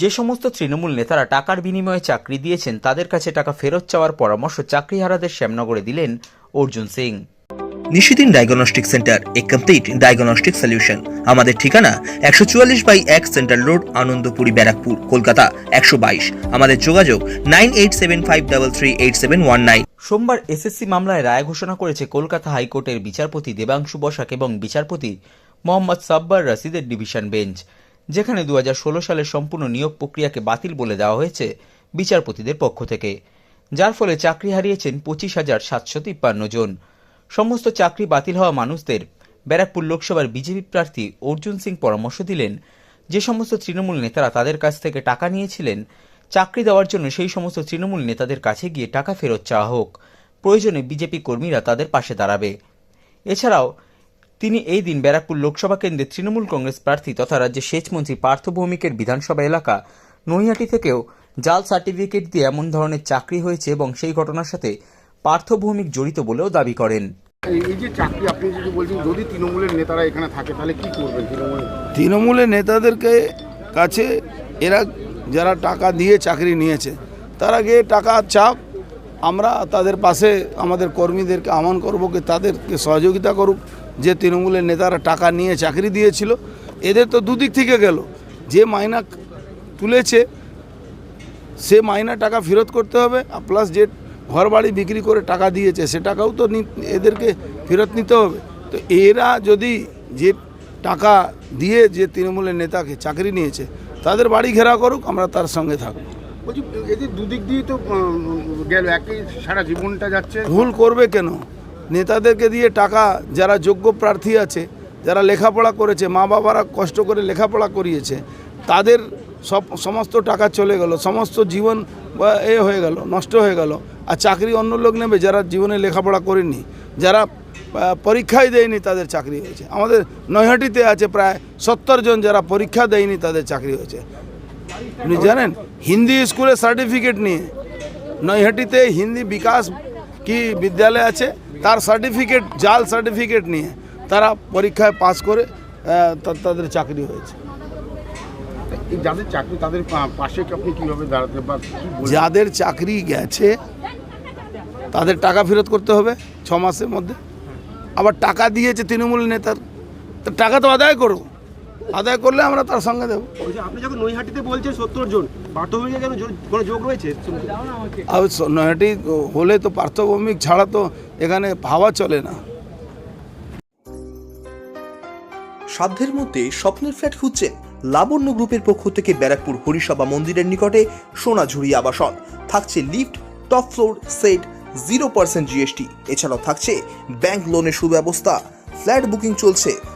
যে সমস্ত তৃণমূল নেতারা টাকার বিনিময়ে চাকরি দিয়েছেন তাদের কাছে টাকা ফেরত চাওয়ার পরামর্শ চাকরিহারাদের শ্যামনগরে দিলেন Arjun Singh. Nishidin diagnostic centre a complete diagnostic solution আমাদের ঠিকানা একশো চুয়াল্লিশ বাই এক সেন্ট্রাল রোড আনন্দপুরি ব্যারাকপুর কলকাতা একশো বাইশ। আমাদের যোগাযোগ nine eight seven five double three eight seven one nine. সোমবার এসএসসি মামলায় রায় ঘোষণা করেছে কলকাতা হাইকোর্টের বিচারপতি দেবাংশু বসাক এবং বিচারপতি মোহাম্মদ সাব্বার রশিদের ডিভিশন বেঞ্চ। যেখানে দু হাজার ষোলো সালের সম্পূর্ণ নিয়োগ প্রক্রিয়াকে বাতিল বলে দেওয়া হয়েছে বিচারপতিদের পক্ষ থেকে। যার ফলে চাকরি হারিয়েছেন পঁচিশ হাজার সাতশো তিপ্পান্ন জন। সমস্ত চাকরি বাতিল হওয়া মানুষদের ব্যারাকপুর লোকসভার বিজেপি প্রার্থী অর্জুন সিং পরামর্শ দিলেন, যে সমস্ত তৃণমূল নেতারা তাদের কাছ থেকে টাকা নিয়েছিলেন, চাকরি দেওয়ার জন্য সেই সমস্ত তৃণমূল নেতাদের কাছে গিয়ে টাকা ফেরত চাওয়া হোক। প্রয়োজনে বিজেপি কর্মীরা তাদের পাশে দাঁড়াবে। এছাড়াও তিনি এই দিন ব্যারাকপুর লোকসভা কেন্দ্রে তৃণমূল কংগ্রেস প্রার্থী তথা রাজ্যের সেচমন্ত্রী পার্থ ভৌমিকের বিধানসভা এলাকা নৈহাটি থেকেও জাল সার্টিফিকেট দিয়ে এমন ধরনের চাকরি হয়েছে এবং সেই ঘটনার সাথে পার্থ ভৌমিক জড়িত বলেও দাবি করেন। এই যে চাকরি আপনি যদি বলছেন যদি তৃণমূলের নেতারা এখানে থাকে তাহলে কি করবেন তৃণমূল তৃণমূলের নেতাদেরকে কাছে এরা যারা টাকা দিয়ে চাকরি নিয়েছে তারা গিয়ে টাকা চাপ আমরা তাদের পাশে আমাদের কর্মীদেরকে আমন করব তাদেরকে সহযোগিতা করুক। যে তৃণমূলের নেতারা টাকা নিয়ে চাকরি দিয়েছিল এদের তো দুদিক থেকে গেল। যে মাইনা তুলেছে সে মাইনা টাকা ফেরত করতে হবে আর প্লাস যে ঘর বাড়ি বিক্রি করে টাকা দিয়েছে সে টাকাও তো এদেরকে ফেরত নিতে হবে। তো এরা যদি যে টাকা দিয়ে যে তৃণমূলের নেতাকে চাকরি নিয়েছে তাদের বাড়ি ঘেরা করুক আমরা তার সঙ্গে থাকব। বলছি এদের দুদিক দিয়ে তো গেল একই সারা জীবনটা যাচ্ছে। ভুল করবে কেন? নেতাদেরকে দিয়ে টাকা, যারা যোগ্য প্রার্থী আছে, যারা লেখাপড়া করেছে, মা বাবারা কষ্ট করে লেখাপড়া করিয়েছে, তাদের সব, সমস্ত টাকা চলে গেল, সমস্ত জীবন এ হয়ে গেল, নষ্ট হয়ে গেল, আর চাকরি অন্য লোক নেবে যারা জীবনে লেখাপড়া করেননি, যারা পরীক্ষাই দেয়নি তাদের চাকরি হয়েছে। আমাদের নৈহাটিতে আছে প্রায় সত্তর জন যারা পরীক্ষা দেয়নি তাদের চাকরি হয়েছে। আপনি জানেন, হিন্দি স্কুলে সার্টিফিকেট নিয়ে, নৈহাটিতে হিন্দি বিকাশ কি বিদ্যালয় আছে? তার সার্টিফিকেট জাল সার্টিফিকেট নিয়ে তারা পরীক্ষায় পাস করে তাদের চাকরি হয়েছে। যাদের চাকরি তাদের পাশে আপনি কীভাবে দাঁড়াতে বা যাদের চাকরি গেছে তাদের টাকা ফেরত করতে হবে ছ মাসের মধ্যে। আবার টাকা দিয়েছে তৃণমূল নেতার তো টাকা তো আদায় করো আদায় করলে আমরা তার সঙ্গে দেবো। আপনি যখন নৈহাটিতে বলছেন সত্তর জন পার্থভূমিকে কেন কোনো যোগ রয়েছে? আর স- হলে তো পার্থভৌমিক ছাড়া তো এখানে ভাবা চলে না। সাধ্যের মধ্যে স্বপ্নের ফ্ল্যাট খুঁজছেন লাবণ্য গ্রুপের পক্ষ থেকে ব্যারাকপুর হরিসভা মন্দিরের নিকটে সোনাঝুরি আবাসন। থাকছে lift top floor set zero percent GST. এছাড়াও থাকছে ব্যাংক লোনের সুব্যবস্থা। ফ্ল্যাট বুকিং চলছে